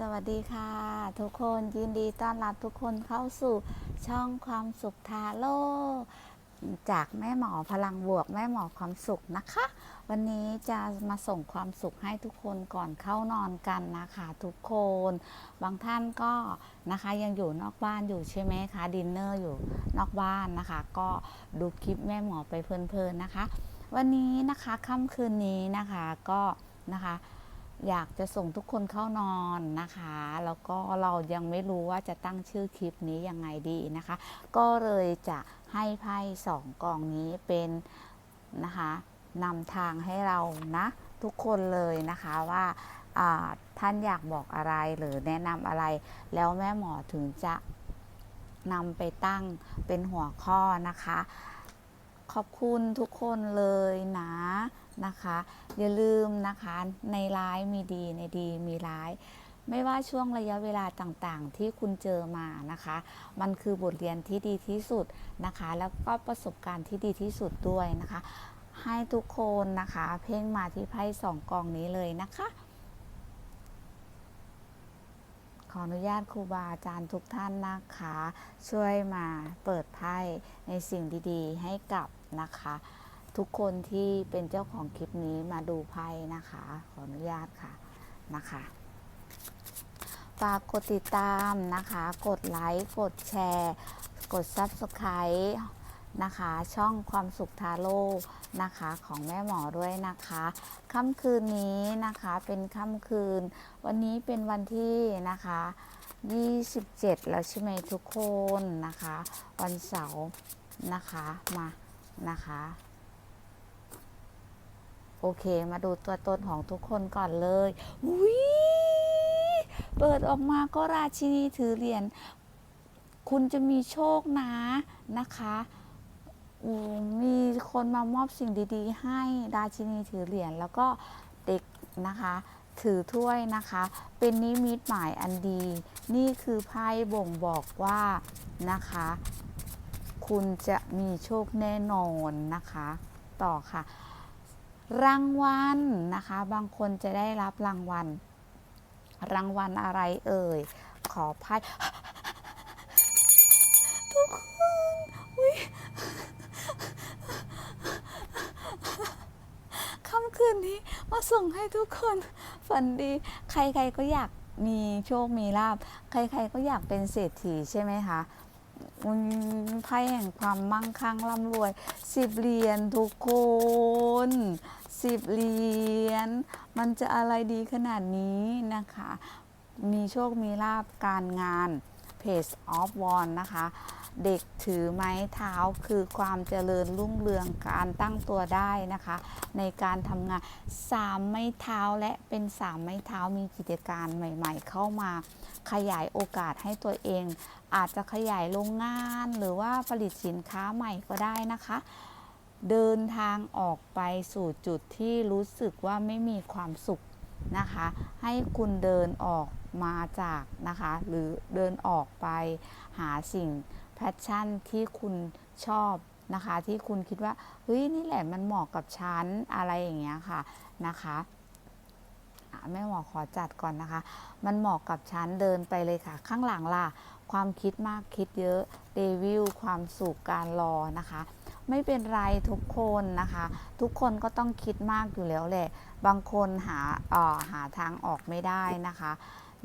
สวัสดีค่ะ ทุกคนยินดีต้อนรับทุกคนเข้าสู่ช่องความสุขทาโร่จากแม่หมอพลังบวกแม่หมอความสุขนะคะ วันนี้จะมาส่งความสุขให้ทุกคนก่อนเข้านอนกันนะคะทุกคน บางท่านก็นะคะยังอยู่นอกบ้านอยู่ใช่ไหมคะดินเนอร์อยู่นอกบ้านนะคะ ก็ดูคลิปแม่หมอไปเพลินๆนะคะ วันนี้นะคะค่ำคืนนี้นะคะก็นะคะ อยากจะส่งทุกคนเข้านอนนะคะ แล้วก็เรายังไม่รู้ว่าจะตั้งชื่อคลิปนี้ยังไงดีนะคะ ก็เลยจะให้ไพ่สองกองนี้เป็นนะคะนำทางให้เรานะทุกคนเลยนะคะว่าอ่าท่านอยากบอกอะไรหรือแนะนำอะไร แล้วแม่หมอถึงจะนำไปตั้งเป็นหัวข้อนะคะ ขอบคุณทุกคนเลยนะนะคะ อย่าลืมนะคะในร้ายมีดีในดีมีร้าย ไม่ว่าช่วงระยะเวลาต่างๆ ที่คุณเจอมานะคะ มันคือบทเรียนที่ดีที่สุดนะคะ แล้วก็ประสบการณ์ที่ดีที่สุดด้วยนะคะ ให้ทุกคนนะคะ เพ่งมาที่ไพ่สองกองนี้เลยนะคะ ข ออนุญาตครูบาอาจารย์ทุกท่านนะคะ ช่วยมาเปิดไพ่ในสิ่งดีๆ ให้กับนะคะ ทุกคนที่เป็นเจ้าของคลิปนี้มาดูไพ่นะคะ ขออนุญาตค่ะนะคะฝากกดติดตามนะคะ กดไลค์ กดแชร์ กด Subscribe นะคะ ช่องความสุขทาโร่นะคะของแม่หมอด้วยนะคะค่ำคืนนี้นะคะเป็นค่ำคืน วันนี้เป็นวันที่นะคะ27 แล้วใช่ไหมทุกคนนะคะ วันเสาร์นะคะมานะคะโอเค มาดูตัวตนของทุกคนก่อนเลยอุ้ยเปิดออกมาก็ราชินีถือเหรียญ คุณจะมีโชคนะนะคะ มีคนมามอบสิ่งดีๆ ให้ราชินีถือเหรียญแล้วก็เด็กนะคะถือถ้วยนะคะ เป็นนิมิตหมายอันดี นี่คือไพ่บ่งบอกว่านะคะ คุณจะมีโชคแน่นอนนะคะ ต่อค่ะ รางวัลนะคะ บางคนจะได้รับรางวัล รางวัลอะไรเอ่ย ขอไพ่ ทุกคนอุ๊ยค่ำคื นนี้มาส่งให้ทุกคนฝันดี ใครๆก็อยากมีโชคมีลาบ ใครๆก็อยากเป็นเศรษฐีใช่ไหมคะไพ่แห่งความมั่งคั่งร่ำรวยสิบเหรียญทุกคนสิบเหรียญมันจะอะไรดีขนาดนี้นะคะ มีโชคมีลาบการงาน Page of w a n นะคะ เด็กถือไม้เท้าคือความเจริญรุ่งเรืองการตั้งตัวได้นะคะ ในการทำงานสามไม้เท้าและเป็นสามไม้เท้ามีกิจการใหม่ ๆ เข้ามา ขยายโอกาสให้ตัวเอง อาจจะขยายโรงงาน หรือว่าผลิตสินค้าใหม่ก็ได้นะคะ เดินทางออกไปสู่จุดที่รู้สึกว่าไม่มีความสุขนะคะ ให้คุณเดินออกมาจากนะคะ หรือเดินออกไปหาสิ่ง แพชชั่นที่คุณชอบนะคะ ที่คุณคิดว่าเฮ้ยนี่แหละมันเหมาะกับฉันอะไรอย่างเงี้ยค่ะนะคะแม่หมอขอจัดก่อนนะคะ มันเหมาะกับฉันเดินไปเลยค่ะ ข้างหลังล่ะ ความคิดมากคิดเยอะเดวิลความสุขการรอนะคะ ไม่เป็นไรทุกคนนะคะ ทุกคนก็ต้องคิดมากอยู่แล้วแหละ บางคนหาออหาทางออกไม่ได้นะคะ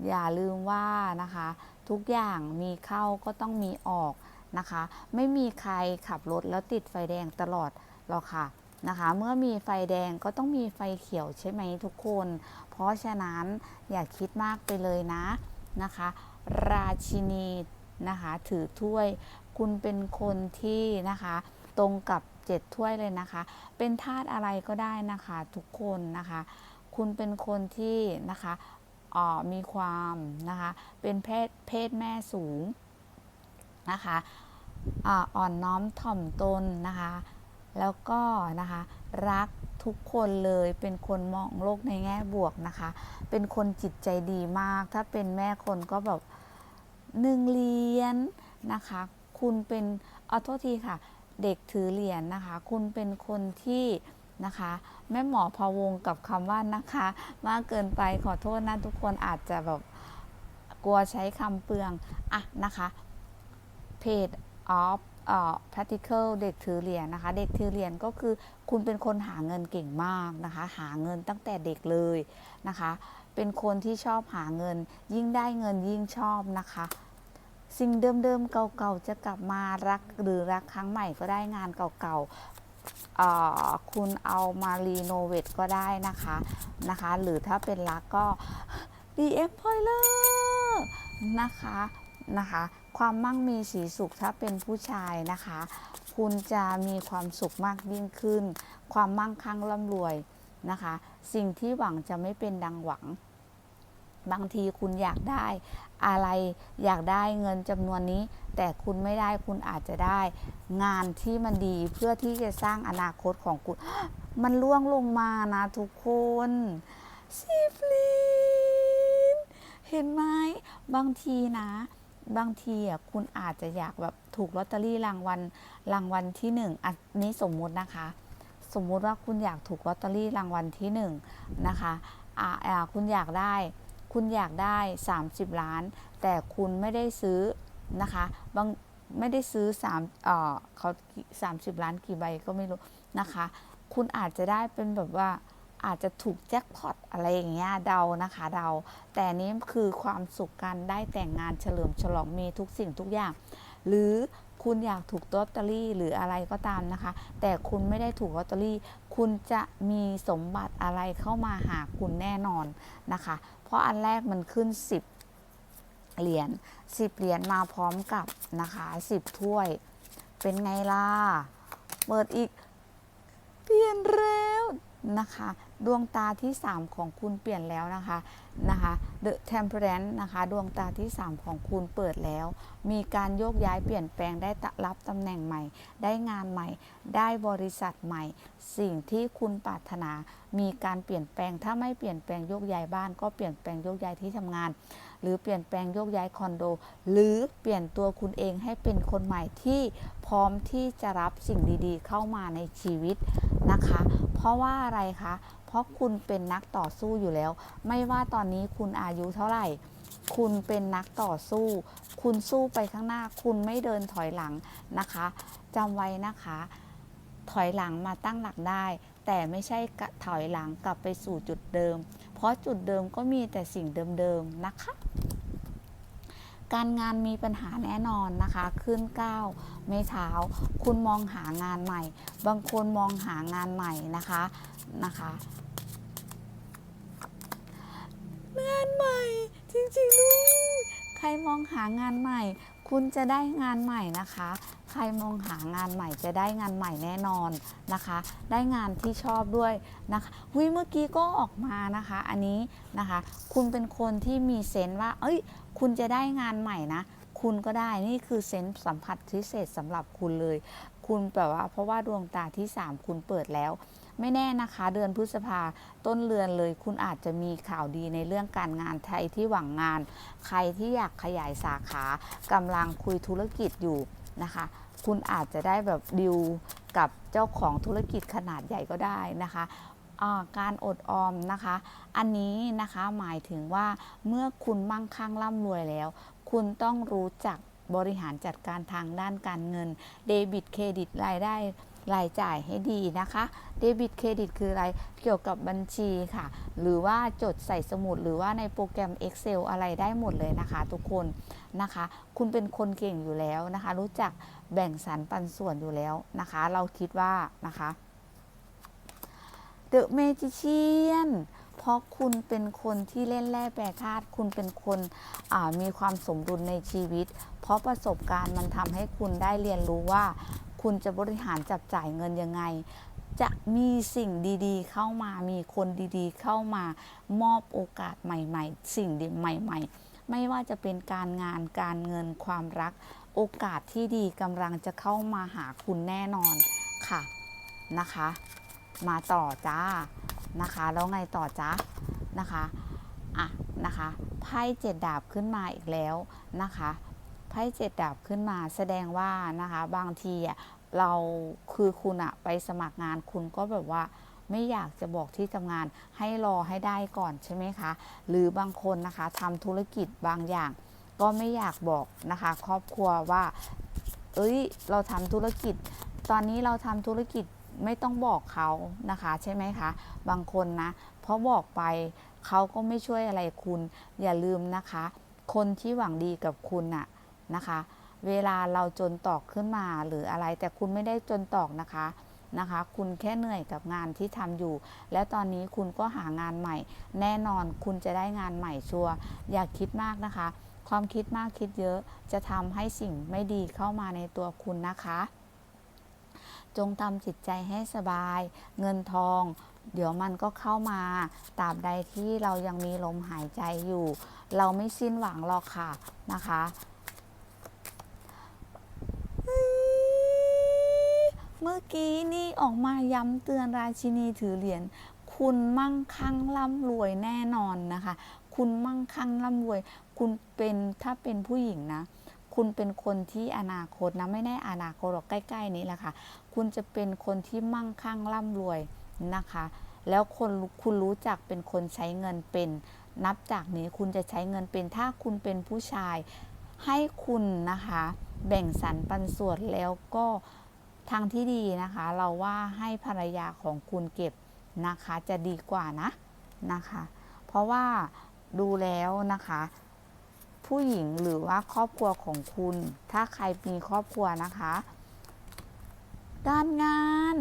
อย่าลืมว่านะคะ ทุกอย่างมีเข้าก็ต้องมีออกนะคะ ไม่มีใครขับรถแล้วติดไฟแดงตลอดหรอกค่ะนะคะ เมื่อมีไฟแดงก็ต้องมีไฟเขียวใช่ไหมทุกคน เพราะฉะนั้นอย่าคิดมากไปเลยนะนะคะ ราชินีนะคะถือถ้วย คุณเป็นคนที่นะคะตรงกับเจ็ดถ้วยเลยนะคะ เป็นธาตุอะไรก็ได้นะคะทุกคนนะคะ คุณเป็นคนที่นะคะ มีความนะคะเป็นเพศเพศแม่สูงนะคะอ่ออนน้อมถ่อมตนนะคะ แล้วก็นะคะรักทุกคนเลยเป็นคนมองโลกในแง่บวกนะคะ เป็นคนจิตใจดีมาก ถ้าเป็นแม่คนก็แบบหนึ่งเหรียญนะคะ คุณเป็นเอาโทษทีค่ะ เด็กถือเหรียญนะคะ คุณเป็นคนที่นะคะ แม่หมอพะวงกับคำว่านะคะ มากเกินไปขอโทษนะทุกคนอาจจะแบบกลัวใช้คำเปลืองอะนะคะ page of เอ่อ practical เด็กถือเหรียญนะคะ เด็กถือเหรียญก็คือคุณเป็นคนหาเงินเก่งมากนะคะ หาเงินตั้งแต่เด็กเลยนะคะ เป็นคนที่ชอบหาเงิน ยิ่งได้เงินยิ่งชอบนะคะ สิ่งเดิมๆเก่าๆจะกลับมารักหรือรักครั้งใหม่ก็ได้งานเก่าๆ คุณเอามารีโนเวทก็ได้นะคะนะคะ หรือถ้าเป็นรักก็ DM p o i l e r นะคะนะคะ ความมั่งมีสีสุขถ้าเป็นผู้ชายนะคะ คุณจะมีความสุขมากยิ่งขึ้น ความมั่งคั่งร่ำรวยนะคะ สิ่งที่หวังจะไม่เป็นดังหวัง บางทีคุณอยากได้อะไรอยากได้เงินจำนวนนี้ แต่คุณไม่ได้คุณอาจจะได้งานที่มันดีเพื่อที่จะสร้างอนาคตของคุณ มันล่วงลงมานะทุกคนสิบลินเห็นไหมบางทีนะ บางทีอะคุณอาจจะอยากแบบถูกลอตเตอรี่รางวัลรางวัลที่หนึ่งอันนี้สมมุตินะคะ สมมุติว่าคุณอยากถูกลอตเตอรี่รางวัลที่หนึ่งนะคะอ่าคุณอยากได้ คุณอยากได้ 30 ล้าน แต่คุณไม่ได้ซื้อนะคะบางไม่ได้ซื้อ3เอ่อเขา30 ล้านกี่ใบก็ไม่รู้นะคะ คุณอาจจะได้เป็นแบบว่าอาจจะถูกแจ็คพอตอะไรอย่างเงี้ยเดานะคะเดา แต่นี้คือความสุขการได้แต่งงานเฉลิมฉลองมีทุกสิ่งทุกอย่าง หรือ คุณอยากถูกลอตเตอรี่หรืออะไรก็ตามนะคะ แต่คุณไม่ได้ถูกลอตเตอรี่ คุณจะมีสมบัติอะไรเข้ามาหาคุณแน่นอนนะคะ เพราะอันแรกมันขึ้น 10 เหรียญ10 เหรียญมาพร้อมกับนะคะ 10 ถ้วย เป็นไงล่ะ เปิดอีก เปลี่ยนแล้วนะคะ ดวงตาที่ 3 ของคุณเปลี่ยนแล้วนะคะนะคะ The Temperance นะคะดวงตาที่ 3 ของคุณเปิดแล้ว มีการโยกย้ายเปลี่ยนแปลงได้รับตำแหน่งใหม่ ได้งานใหม่ ได้บริษัทใหม่ สิ่งที่คุณปรารถนา มีการเปลี่ยนแปลงถ้าไม่เปลี่ยนแปลงโยกย้ายบ้าน ก็เปลี่ยนแปลงโยกย้ายที่ทำงาน หรือเปลี่ยนแปลงโยกย้ายคอนโด หรือเปลี่ยนตัวคุณเองให้เป็นคนใหม่ที่พร้อมที่จะรับสิ่งดีๆ เข้ามาในชีวิตนะคะ เพราะว่าอะไรคะ เพราะคุณเป็นนักต่อสู้อยู่แล้ว ไม่ว่าตอนนี้คุณอายุเท่าไหร่ คุณเป็นนักต่อสู้ คุณสู้ไปข้างหน้า คุณไม่เดินถอยหลังนะคะจำไว้นะคะ ถอยหลังมาตั้งหลักได้ แต่ไม่ใช่ถอยหลังกลับไปสู่จุดเดิม เพราะจุดเดิมก็มีแต่สิ่งเดิมๆนะคะ การงานมีปัญหาแน่นอนนะคะ ขึ้นก้าวไม่เท้า คุณมองหางานใหม่ บางคนมองหางานใหม่นะคะนะคะงานใหม่จริงๆด้วยใครมองหางานใหม่ คุณจะได้งานใหม่นะคะ ใครมองหางานใหม่จะได้งานใหม่แน่นอนนะคะ ได้งานที่ชอบด้วยนะคะวิเมื่อกี้ก็ออกมานะคะ อันนี้นะคะ คุณเป็นคนที่มีเซนส์ว่า เอ้ย คุณจะได้งานใหม่นะคุณก็ได้นี่คือเซนส์สัมผัสพิเศษสำหรับคุณเลย คุณแบบว่าเพราะว่าดวงตาที่ 3 คุณเปิดแล้ว ไม่แน่นะคะ เดือนพฤษภาต้นเรือนเลย คุณอาจจะมีข่าวดีในเรื่องการงานไทยที่หวังงาน ใครที่อยากขยายสาขากำลังคุยธุรกิจอยู่นะคะ คุณอาจจะได้แบบดิวกับเจ้าของธุรกิจขนาดใหญ่ก็ได้นะคะการอดออมนะคะ อันนี้นะคะหมายถึงว่าเมื่อคุณมั่งคั่งร่ำรวยแล้ว คุณต้องรู้จักบริหารจัดการทางด้านการเงิน เดบิตเครดิตรายได้ รายจ่ายให้ดีนะคะเดบิตเครดิตคืออะไรเกี่ยวกับบัญชีค่ะ หรือว่าจดใส่สมุด หรือว่าในโปรแกรม Excel อะไรได้หมดเลยนะคะ ทุกคนนะคะ คุณเป็นคนเก่งอยู่แล้วนะคะ รู้จักแบ่งสรรปันส่วนอยู่แล้วนะคะ เราคิดว่านะคะ The Magician เพราะคุณเป็นคนที่เล่นแร่แปรธาตุคุณเป็นคนมีความสมดุลในชีวิต เพราะประสบการณ์มันทำให้คุณได้เรียนรู้ว่า คุณจะบริหารจับจ่ายเงินยังไง จะมีสิ่งดีๆ เข้ามา มีคนดีๆ เข้ามามอบโอกาสใหม่ ๆ สิ่งดีใหม่ ๆ ไม่ว่าจะเป็นการงานการเงินความรัก โอกาสที่ดีกำลังจะเข้ามาหาคุณแน่นอนค่ะนะคะ มาต่อจ้านะคะ แล้วไงต่อจ้านะคะอะนะคะไพ่เจ็ดดาบขึ้นมาอีกแล้วนะคะ ไพ่เจ็ดดาบขึ้นมาแสดงว่านะคะบางทีอะเราคือคุณอะไปสมัครงานคุณก็แบบว่าไม่อยากจะบอกที่ทำงานให้รอให้ได้ก่อนใช่ไหมคะ หรือบางคนนะคะทำธุรกิจบางอย่าง ก็ไม่อยากบอกนะคะ ครอบครัวว่า เอ้ย เราทำธุรกิจ ตอนนี้เราทำธุรกิจไม่ต้องบอกเขานะคะ ใช่ไหมคะ บางคนนะเพราะบอกไปเขาก็ไม่ช่วยอะไรคุณ อย่าลืมนะคะ คนที่หวังดีกับคุณน่ะ นะคะ เวลาเราจนตอกขึ้นมาหรืออะไร แต่คุณไม่ได้จนตอกนะคะนะคะ คุณแค่เหนื่อยกับงานที่ทำอยู่ แล้วตอนนี้คุณก็หางานใหม่ แน่นอนคุณจะได้งานใหม่ชัวร์อย่าคิดมากนะคะ ความคิดมากคิดเยอะจะทำให้สิ่งไม่ดีเข้ามาในตัวคุณนะคะจงทำจิตใจให้สบาย เงินทอง เดี๋ยวมันก็เข้ามาตราบใดที่เรายังมีลมหายใจอยู่ เราไม่สิ้นหวังหรอกค่ะนะคะเฮ้ย เมื่อกี้นี่ออกมาย้ำเตือนราชินีถือเหรียญคุณมั่งคั่งร่ำรวยแน่นอนนะคะ คุณมั่งคั่งร่ำรวย คุณเป็นถ้าเป็นผู้หญิงนะ คุณเป็นคนที่อนาคตนะไม่แน่อนาคตหรอกใกล้ ๆ นี้แหละค่ะ คุณจะเป็นคนที่มั่งคั่งร่ำรวยนะคะ แล้วคนคุณรู้จักเป็นคนใช้เงินเป็น นับจากนี้คุณจะใช้เงินเป็นถ้าคุณเป็นผู้ชายให้คุณนะคะ แบ่งสรรปันส่วนแล้วก็ ทางที่ดีนะคะ เราว่าให้ภรรยาของคุณเก็บนะคะจะดีกว่านะนะคะ เพราะว่าดูแล้วนะคะ ผู้หญิงหรือว่าครอบครัวของคุณ ถ้าใครมีครอบครัวนะคะการงาน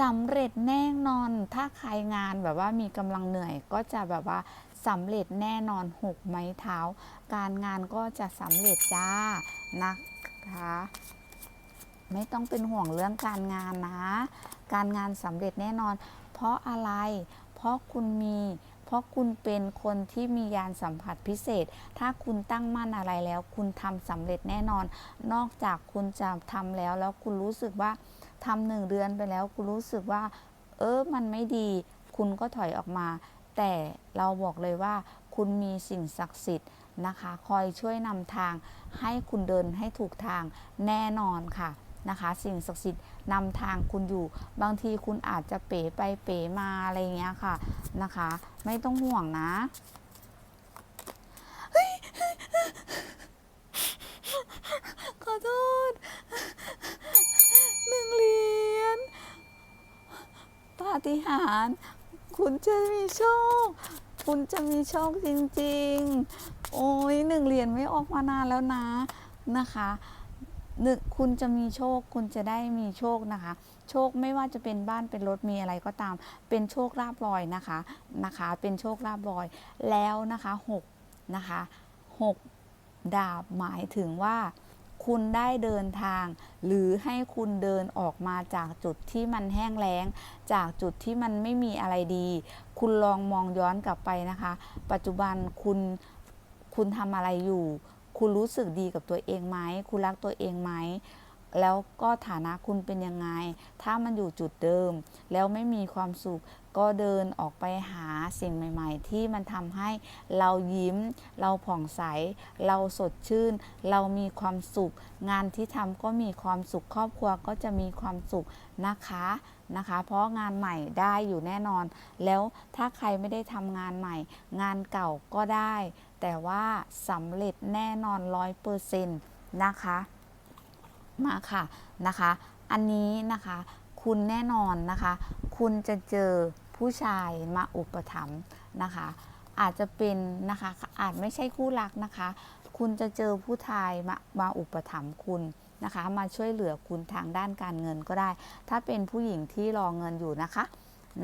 สำเร็จแน่นอน ถ้าใครงานแบบว่ามีกำลังเหนื่อย ก็จะแบบว่าสำเร็จแน่นอนหกไม้เท้า การงานก็จะสำเร็จจ้านะคะ ไม่ต้องเป็นห่วงเรื่องการงานนะ การงานสำเร็จแน่นอน เพราะอะไร เพราะคุณมี เพราะคุณเป็นคนที่มียานสัมผัสพิเศษ ถ้าคุณตั้งมั่นอะไรแล้ว คุณทำสำเร็จแน่นอน นอกจากคุณจะทำแล้ว แล้วคุณรู้สึกว่าทำหนึ่งเดือนไปแล้ว คุณรู้สึกว่า เออ มันไม่ดี คุณก็ถอยออกมา แต่เราบอกเลยว่า คุณมีสิ่งศักดิ์สิทธิ์นะคะ คอยช่วยนำทาง ให้คุณเดินให้ถูกทางแน่นอนค่ะ นะคะ สิ่งศักดิ์สิทธิ์นำทางคุณอยู่ บางทีคุณอาจจะเป๋ไปเป๋มาอะไรเงี้ยค่ะนะคะ ไม่ต้องห่วงนะขอโทษหนึ่งเหรียญปาฏิหาริย์คุณจะมีโชค คุณจะมีโชคจริงๆ โอ้ยหนึ่งเหรียญไม่ออกมานานแล้วนะนะคะ คุณจะมีโชค คุณจะได้มีโชคนะคะ โชคไม่ว่าจะเป็นบ้านเป็นรถมีอะไรก็ตาม เป็นโชคลาภลอยนะคะนะคะ เป็นโชคลาภลอยแล้วนะคะหกนะคะหกดาบหมายถึงว่าคุณได้เดินทาง หรือให้คุณเดินออกมาจากจุดที่มันแห้งแล้ง จากจุดที่มันไม่มีอะไรดี คุณลองมองย้อนกลับไปนะคะ ปัจจุบันคุณคุณทำอะไรอยู่ คุณรู้สึกดีกับตัวเองไหม คุณรักตัวเองไหม แล้วก็ฐานะคุณเป็นยังไง ถ้ามันอยู่จุดเดิม แล้วไม่มีความสุข ก็เดินออกไปหาสิ่งใหม่ ๆ ที่มันทำให้เรายิ้ม เราผ่องใส เราสดชื่น เรามีความสุข งานที่ทำก็มีความสุข ครอบครัวก็จะมีความสุขนะคะนะคะ เพราะงานใหม่ได้อยู่แน่นอน แล้วถ้าใครไม่ได้ทำงานใหม่ งานเก่าก็ได้ แต่ว่าสำเร็จแน่นอนร้อยเปอร์เซ็นต์นะคะ มาค่ะนะคะ อันนี้นะคะ คุณแน่นอนนะคะ คุณจะเจอผู้ชายมาอุปถัมภ์นะคะ อาจจะเป็นนะคะอาจไม่ใช่คู่รักนะคะ คุณจะเจอผู้ชายมามาอุปถัมภ์คุณนะคะ มาช่วยเหลือคุณทางด้านการเงินก็ได้ ถ้าเป็นผู้หญิงที่รอเงินอยู่นะคะ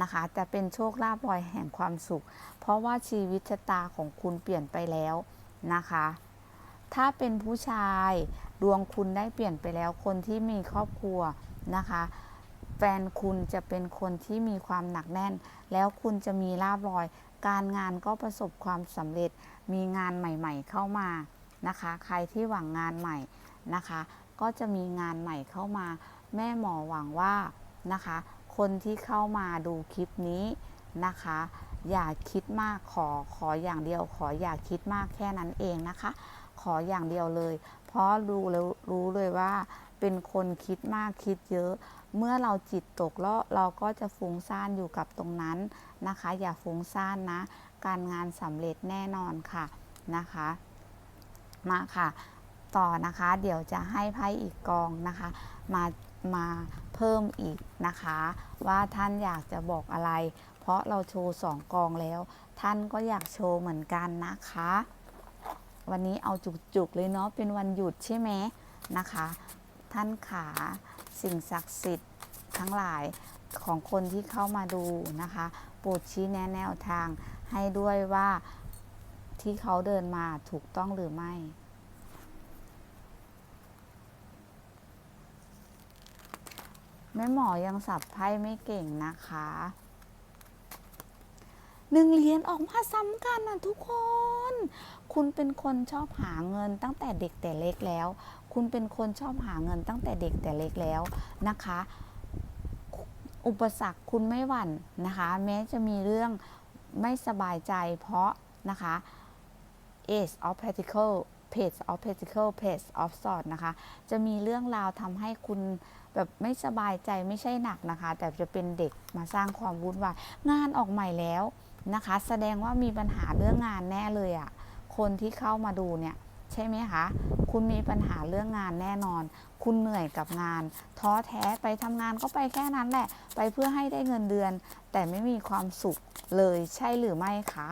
นะคะ จะเป็นโชคลาภลอยแห่งความสุข เพราะว่าชีวิตชะตาของคุณเปลี่ยนไปแล้วนะคะ ถ้าเป็นผู้ชายดวงคุณได้เปลี่ยนไปแล้วคนที่มีครอบครัวนะคะ แฟนคุณจะเป็นคนที่มีความหนักแน่น แล้วคุณจะมีลาบลอย การงานก็ประสบความสำเร็จ มีงานใหม่ ๆ เข้ามานะคะ ใครที่หวังงานใหม่นะคะ ก็จะมีงานใหม่เข้ามา แม่หมอหวังว่านะคะ คนที่เข้ามาดูคลิปนี้นะคะ อย่าคิดมากขอขออย่างเดียว ขออย่าคิดมากแค่นั้นเองนะคะ ขออย่างเดียวเลย เพราะรู้แล้วรู้เลยว่า เป็นคนคิดมากคิดเยอะ เมื่อเราจิตตกแล้วเราก็จะฟุ้งซ่านอยู่กับตรงนั้นนะคะ อย่าฟุ้งซ่านนะ การงานสำเร็จแน่นอนค่ะนะคะ มาค่ะ ต่อนะคะ เดี๋ยวจะให้ไพ่อีกกองนะคะ มา มาเพิ่มอีกนะคะ ว่าท่านอยากจะบอกอะไร เพราะเราโชว์สองกองแล้ว ท่านก็อยากโชว์เหมือนกันนะคะ วันนี้เอาจุกๆเลยเนาะเป็นวันหยุดใช่ไหมนะคะ ท่านขาสิ่งศักดิ์สิทธิ์ทั้งหลายของคนที่เข้ามาดูนะคะโปรดชี้แนะแนวทางให้ด้วยว่าที่เขาเดินมาถูกต้องหรือไม่ แม่หมอยังสับไพ่ไม่เก่งนะคะหนึ่งเหรียญออกมาซ้ำกันนะทุกคน คุณเป็นคนชอบหาเงินตั้งแต่เด็กแต่เล็กแล้ว คุณเป็นคนชอบหาเงินตั้งแต่เด็กแต่เล็กแล้วนะคะ อุปสรรคคุณไม่หวั่นนะคะ แม้จะมีเรื่องไม่สบายใจเพราะนะคะ Ace of Pentacle Page of Pentacle Page of Swords นะคะ จะมีเรื่องราวทำให้คุณแบบไม่สบายใจไม่ใช่หนักนะคะ แต่จะเป็นเด็กมาสร้างความวุ่นวายงานออกใหม่แล้วนะคะ แสดงว่ามีปัญหาเรื่องงานแน่เลยอะ่ะคนที่เข้ามาดูเนี่ยใช่ไหมคะ คุณมีปัญหาเรื่องงานแน่นอน คุณเหนื่อยกับงาน ท้อแท้ไปทำงานก็ไปแค่นั้นแหละ ไปเพื่อให้ได้เงินเดือน แต่ไม่มีความสุขเลยใช่หรือไม่คะ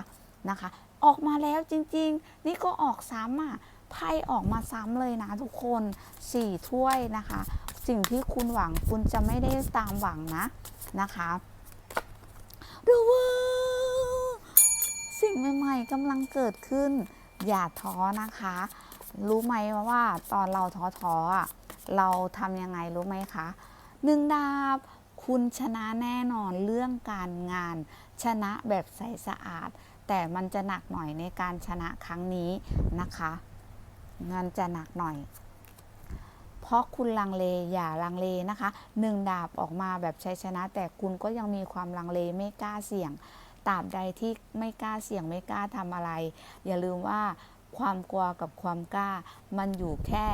นะคะ ออกมาแล้วจริงๆ นี่ก็ออกซ้ำอะไพ่ออกมาซ้ำเลยนะทุกคนสี่ถ้วยนะคะ สิ่งที่คุณหวังคุณจะไม่ได้ตามหวังนะนะคะดูว่าสิ่งใหม่ๆกำลังเกิดขึ้น อย่าท้อนะคะ รู้ไหมว่าตอนเราท้อท้อๆอะเราทำยังไงรู้ไหมคะหนึ่งดาบคุณชนะแน่นอนเรื่องการงาน ชนะแบบใสสะอาด แต่มันจะหนักหน่อยในการชนะครั้งนี้นะคะงานจะหนักหน่อย เพราะคุณลังเลอย่าลังเลนะคะหนึ่งดาบออกมาแบบชัยชนะ แต่คุณก็ยังมีความลังเลไม่กล้าเสี่ยงตราบใดที่ไม่กล้าเสี่ยงไม่กล้าทำอะไร อย่าลืมว่าความกลัวกับความกล้า มันอยู่แค่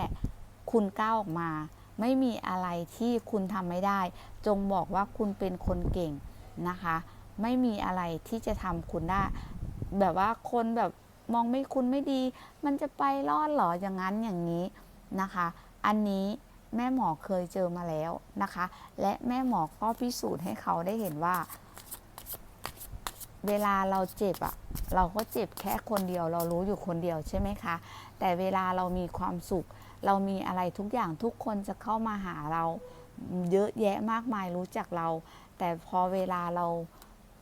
คุณก้าวออกมา ไม่มีอะไรที่คุณทำไม่ได้ จงบอกว่าคุณเป็นคนเก่งนะคะ ไม่มีอะไรที่จะทำคุณได้ แบบว่าคนแบบมองไม่คุณไม่ดี มันจะไปรอดเหรออย่างนั้นอย่างนี้นะคะ อันนี้แม่หมอเคยเจอมาแล้วนะคะ และแม่หมอก็พิสูจน์ให้เขาได้เห็นว่า เวลาเราเจ็บอะเราก็เจ็บแค่คนเดียว เรารู้อยู่คนเดียวใช่ไหมคะ แต่เวลาเรามีความสุข เรามีอะไรทุกอย่างทุกคนจะเข้ามาหาเรา เยอะแยะมากมายรู้จักเรา แต่พอเวลาเรา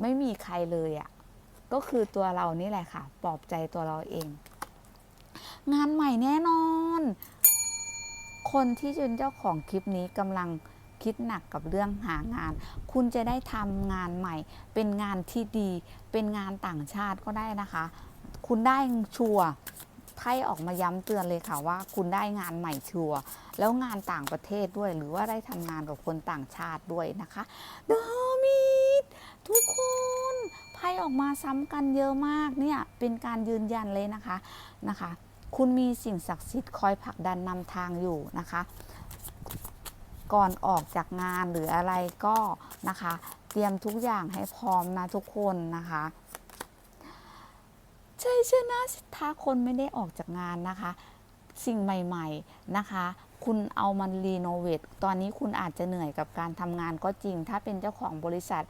ไม่มีใครเลยอะ ก็คือตัวเรานี่แหละค่ะปลอบใจตัวเราเอง งานใหม่แน่นอน คนที่เป็นเจ้าของคลิปนี้กำลังคิดหนักกับเรื่องหางาน คุณจะได้ทำงานใหม่ เป็นงานที่ดี เป็นงานต่างชาติก็ได้นะคะ คุณได้ชัวร์ไพ่ออกมาย้ำเตือนเลยค่ะว่า คุณได้งานใหม่ชัวร์แล้วงานต่างประเทศด้วย หรือว่าได้ทำงานกับคนต่างชาติด้วยนะคะเดอมิดทุกคน ไพ่ออกมาซ้ำกันเยอะมากเนี่ยเป็นการยืนยันเลยนะคะนะคะ คุณมีสิ่งศักดิ์สิทธิ์คอยผลักดันนำทางอยู่นะคะ ก่อนออกจากงานหรืออะไรก็นะคะ เตรียมทุกอย่างให้พร้อมนะทุกคนนะคะใชัยชนะถ้าคนไม่ได้ออกจากงานนะคะ สิ่งใหม่ ๆนะคะ คุณเอามันรีโนเวทตอนนี้คุณอาจจะเหนื่อยกับการทำงานก็จริง ถ้าเป็นเจ้าของบริษัท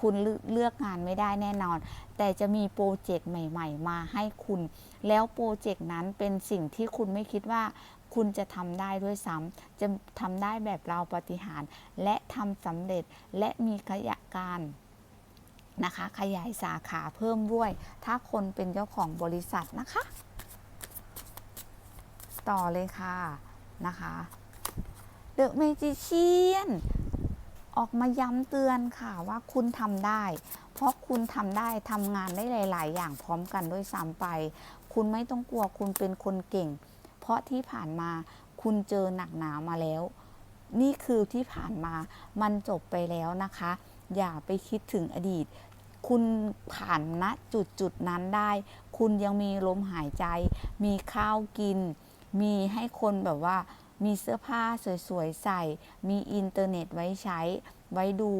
คุณเลือกงานไม่ได้แน่นอน แต่จะมีโปรเจกต์ใหม่ ๆ มาให้คุณ แล้วโปรเจกต์นั้นเป็นสิ่งที่คุณไม่คิดว่าคุณจะทำได้ด้วยซ้ำจะทำได้แบบเราปฏิหาร และทำสำเร็จและมีขยะการนะคะขยายสาขาเพิ่มด้วย ถ้าคนเป็นเจ้าของบริษัทนะคะ ต่อเลยค่ะ นะคะ The Magician ออกมาย้ำเตือนค่ะว่าคุณทำได้ เพราะคุณทำได้ทำงานได้หลาย ๆ อย่างพร้อมกันด้วยซ้ำไป คุณไม่ต้องกลัวคุณเป็นคนเก่ง เพราะที่ผ่านมาคุณเจอหนักหนามาแล้ว นี่คือที่ผ่านมามันจบไปแล้วนะคะ อย่าไปคิดถึงอดีต คุณผ่านณจุดจุดนั้นได้ คุณยังมีลมหายใจ มีข้าวกิน มีให้คนแบบว่ามีเสื้อผ้าสวยๆใส่ มีอินเทอร์เน็ตไว้ใช้ไว้ดู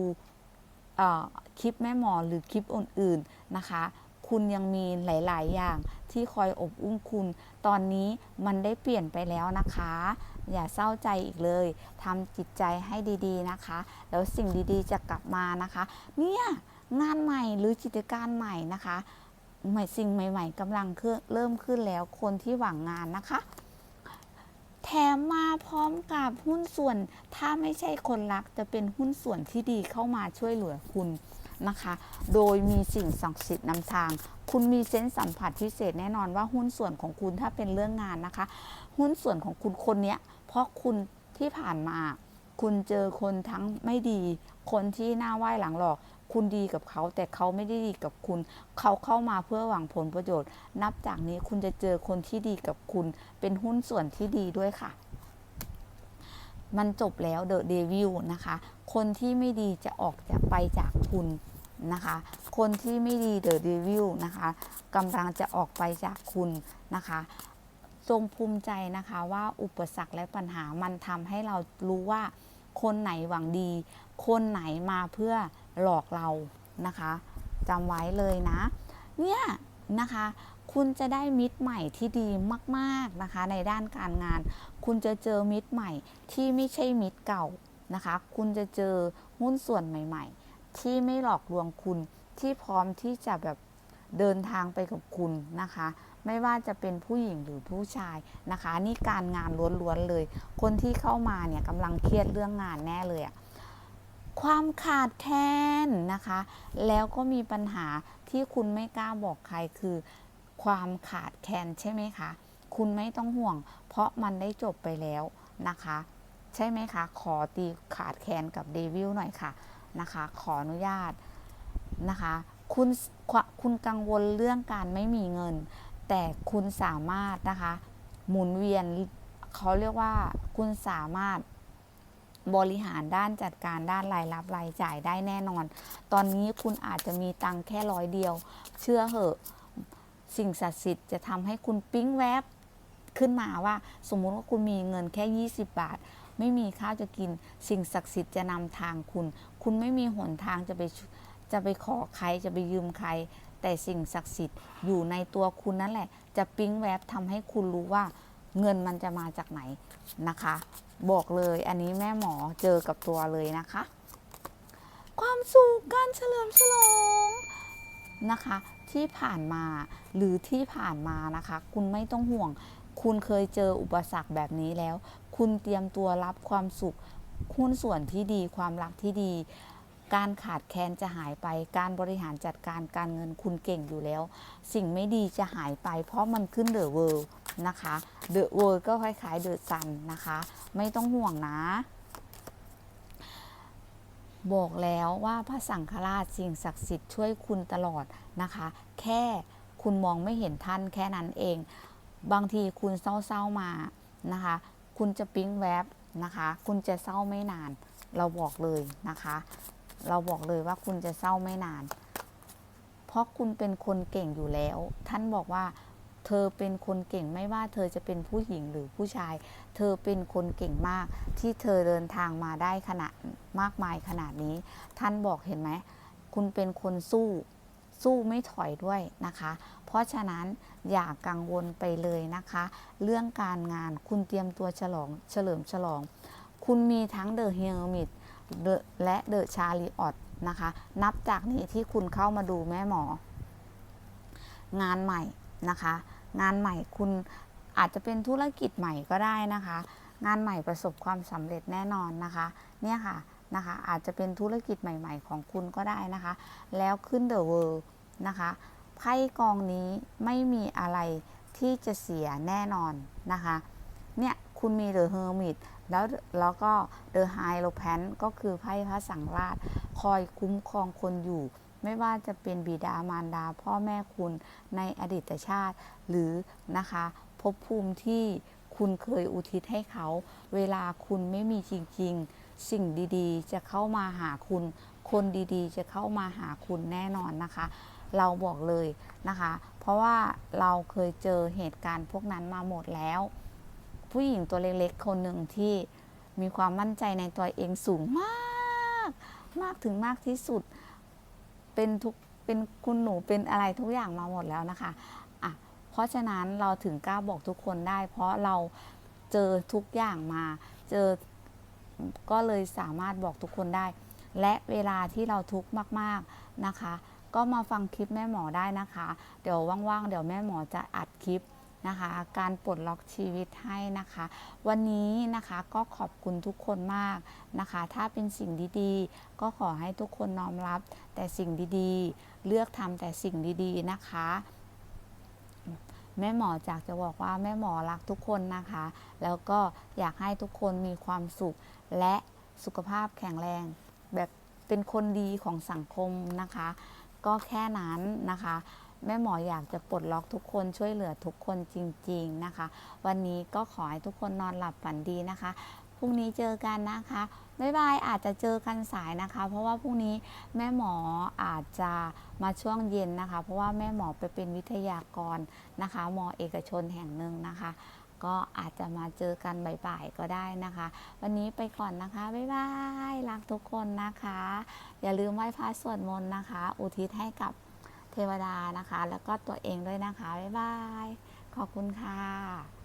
คลิปแม่หมอหรือคลิปอื่นๆนะคะ คุณยังมีหลาย ๆ อย่างที่คอยอบอุ้มคุณ ตอนนี้มันได้เปลี่ยนไปแล้วนะคะ อย่าเศร้าใจอีกเลยทำจิตใจให้ดีๆนะคะ แล้วสิ่งดีๆจะกลับมานะคะ เนี่ยงานใหม่หรือกิจการใหม่นะคะใหม่สิ่งใหม่ ๆกำลังเริ่มขึ้นแล้วคนที่หวังงานนะคะ แถมมาพร้อมกับหุ้นส่วน ถ้าไม่ใช่คนรักจะเป็นหุ้นส่วนที่ดีเข้ามาช่วยเหลือคุณนะคะ โดยมีสิ่งศักดิ์สิทธิ์นำทาง คุณมีเซนส์สัมผัสพิเศษแน่นอนว่าหุ้นส่วนของคุณถ้าเป็นเรื่องงานนะคะ หุ้นส่วนของคุณคนเนี้ยเพราะคุณที่ผ่านมา คุณเจอคนทั้งไม่ดี คนที่หน้าไหว้หลังหลอก คุณดีกับเขา แต่เขาไม่ได้ดีกับคุณ เขาเข้ามาเพื่อหวังผลประโยชน์ นับจากนี้คุณจะเจอคนที่ดีกับคุณ เป็นหุ้นส่วนที่ดีด้วยค่ะ มันจบแล้วเดอะเดวิลนะคะ คนที่ไม่ดีจะออกจากไปจากคุณนะคะ คนที่ไม่ดีเดอะเดวิลนะคะกำลังจะออกไปจากคุณนะคะจงภูมิใจนะคะว่าอุปสรรคและปัญหามันทำให้เรารู้ว่า คนไหนหวังดี คนไหนมาเพื่อ หลอกเรานะคะจำไว้เลยนะ เนี่ยนะคะคุณจะได้มิตรใหม่ที่ดีมากๆนะคะ ในด้านการงาน คุณจะเจอมิตรใหม่ที่ไม่ใช่มิตรเก่านะคะ คุณจะเจอหุ้นส่วนใหม่ ๆ ที่ไม่หลอกลวงคุณที่พร้อมที่จะแบบเดินทางไปกับคุณนะคะ ไม่ว่าจะเป็นผู้หญิงหรือผู้ชายนะคะ นี่การงานล้วนๆเลย คนที่เข้ามาเนี่ยกำลังเครียดเรื่องงานแน่เลยอะ ความขาดแคลนนะคะ แล้วก็มีปัญหาที่คุณไม่กล้าบอกใครคือ ความขาดแคลนใช่ไหมคะ คุณไม่ต้องห่วง เพราะมันได้จบไปแล้วนะคะ ใช่ไหมคะ ขอตีขาดแคลนกับเดวิลหน่อยค่ะนะคะ ขออนุญาตนะคะ คุณคุณกังวลเรื่องการไม่มีเงิน แต่คุณสามารถนะคะ หมุนเวียนเขาเรียกว่าคุณสามารถ บริหารด้านจัดการด้านรายรับรายจ่ายได้แน่นอน ตอนนี้คุณอาจจะมีตังแค่ร้อยเดียว เชื่อเหอะ สิ่งศักดิ์สิทธิ์จะทำให้คุณปิ๊งแวบขึ้นมาว่า สมมุติว่าคุณมีเงินแค่ 20 บาท ไม่มีข้าวจะกิน สิ่งศักดิ์สิทธิ์จะนำทางคุณ คุณไม่มีหนทางจะไปจะไปขอใครจะไปยืมใคร แต่สิ่งศักดิ์สิทธิ์อยู่ในตัวคุณนั่นแหละ จะปิ๊งแวบทำให้คุณรู้ว่าเงินมันจะมาจากไหนนะคะ บอกเลยอันนี้แม่หมอเจอกับตัวเลยนะคะ ความสุขการเฉลิมฉลองนะคะ ที่ผ่านมาหรือที่ผ่านมานะคะ คุณไม่ต้องห่วง คุณเคยเจออุปสรรคแบบนี้แล้ว คุณเตรียมตัวรับความสุขหุ้นส่วนที่ดีความรักที่ดี การขาดแคลนจะหายไป การบริหารจัดการการเงินคุณเก่งอยู่แล้ว สิ่งไม่ดีจะหายไป เพราะมันขึ้นเดอะเวิลด์ นะคะเดอะเวิลด์ก็คล้ายๆเดอะซันนะคะ ไม่ต้องห่วงนะ บอกแล้วว่าพระสังฆราชสิ่งศักดิ์สิทธิ์ช่วยคุณตลอดนะคะ แค่คุณมองไม่เห็นท่านแค่นั้นเอง บางทีคุณเศร้าๆมานะคะ คุณจะปิ๊งแวบนะคะ คุณจะเศร้าไม่นาน เราบอกเลยนะคะ เราบอกเลยว่าคุณจะเศร้าไม่นาน เพราะคุณเป็นคนเก่งอยู่แล้ว ท่านบอกว่า เธอเป็นคนเก่งไม่ว่าเธอจะเป็นผู้หญิงหรือผู้ชาย เธอเป็นคนเก่งมาก ที่เธอเดินทางมาได้ขนาดมากมายขนาดนี้ ท่านบอกเห็นไหม คุณเป็นคนสู้ สู้ไม่ถอยด้วยนะคะ เพราะฉะนั้นอย่ากังวลไปเลยนะคะ เรื่องการงานคุณเตรียมตัวฉลองเฉลิมฉลอง คุณมีทั้งเดอะเฮลมิตและเดอะชาลีออตนะคะ นับจากนี้ที่คุณเข้ามาดูแม่หมอ งานใหม่ นะคะ งานใหม่คุณอาจจะเป็นธุรกิจใหม่ก็ได้นะคะ งานใหม่ประสบความสำเร็จแน่นอนนะคะ เนี่ยค่ะนะคะอาจจะเป็นธุรกิจใหม่ ๆ ของคุณก็ได้นะคะ แล้วขึ้นเดอะเวิลด์นะคะไพ่กองนี้ไม่มีอะไรที่จะเสียแน่นอนนะคะ เนี่ยคุณมีเดอะเฮอร์มิตแล้วแล้วก็เดอะไฮโลแพนก็คือไพ่พระสังราช คอยคุ้มครองคนอยู่ ไม่ว่าจะเป็นบิดามารดาพ่อแม่คุณในอดีตชาติ หรือนะคะภพภูมิที่คุณเคยอุทิศให้เขา เวลาคุณไม่มีจริง ๆ สิ่งดีๆ จะเข้ามาหาคุณ คนดีๆ จะเข้ามาหาคุณแน่นอนนะคะ เราบอกเลยนะคะ เพราะว่าเราเคยเจอเหตุการณ์พวกนั้นมาหมดแล้ว ผู้หญิงตัวเล็กๆ คนหนึ่งที่มีความมั่นใจในตัวเองสูงมาก มากถึงมากที่สุด เป็นทุกเป็นคุณหนูเป็นอะไรทุกอย่างมาหมดแล้วนะคะอะเพราะฉะนั้นเราถึงกล้าบอกทุกคนได้ เพราะเราเจอทุกอย่างมาเจอก็เลยสามารถบอกทุกคนได้ และเวลาที่เราทุกข์มากๆนะคะ ก็มาฟังคลิปแม่หมอได้นะคะ เดี๋ยวว่างๆ เดี๋ยวแม่หมอจะอัดคลิป นะคะ การปลดล็อกชีวิตให้นะคะ วันนี้นะคะก็ขอบคุณทุกคนมากนะคะ ถ้าเป็นสิ่งดีๆ ก็ขอให้ทุกคนน้อมรับแต่สิ่งดีๆ เลือกทำแต่สิ่งดีๆนะคะแม่หมอจากจะบอกว่าแม่หมอรักทุกคนนะคะ แล้วก็อยากให้ทุกคนมีความสุขและสุขภาพแข็งแรง แบบเป็นคนดีของสังคมนะคะ ก็แค่นั้นนะคะ แม่หมออยากจะปลดล็อกทุกคนช่วยเหลือทุกคนจริง ๆนะคะ วันนี้ก็ขอให้ทุกคนนอนหลับฝันดีนะคะพรุ่งนี้เจอกันนะคะบ๊ายบายอาจจะเจอกันสายนะคะ เพราะว่าพรุ่งนี้แม่หมออาจจะมาช่วงเย็นนะคะ เพราะว่าแม่หมอไปเป็นวิทยากรนะคะมอเอกชนแห่งหนึ่งนะคะ ก็อาจจะมาเจอกันบ่ายๆก็ได้นะคะ วันนี้ไปก่อนนะคะบ๊ายบายรักทุกคนนะคะ อย่าลืมไหว้พระสวดมนต์นะคะ อุทิศให้กับ เทวดานะคะ แล้วก็ตัวเองด้วยนะคะ บ๊ายบาย ขอบคุณค่ะ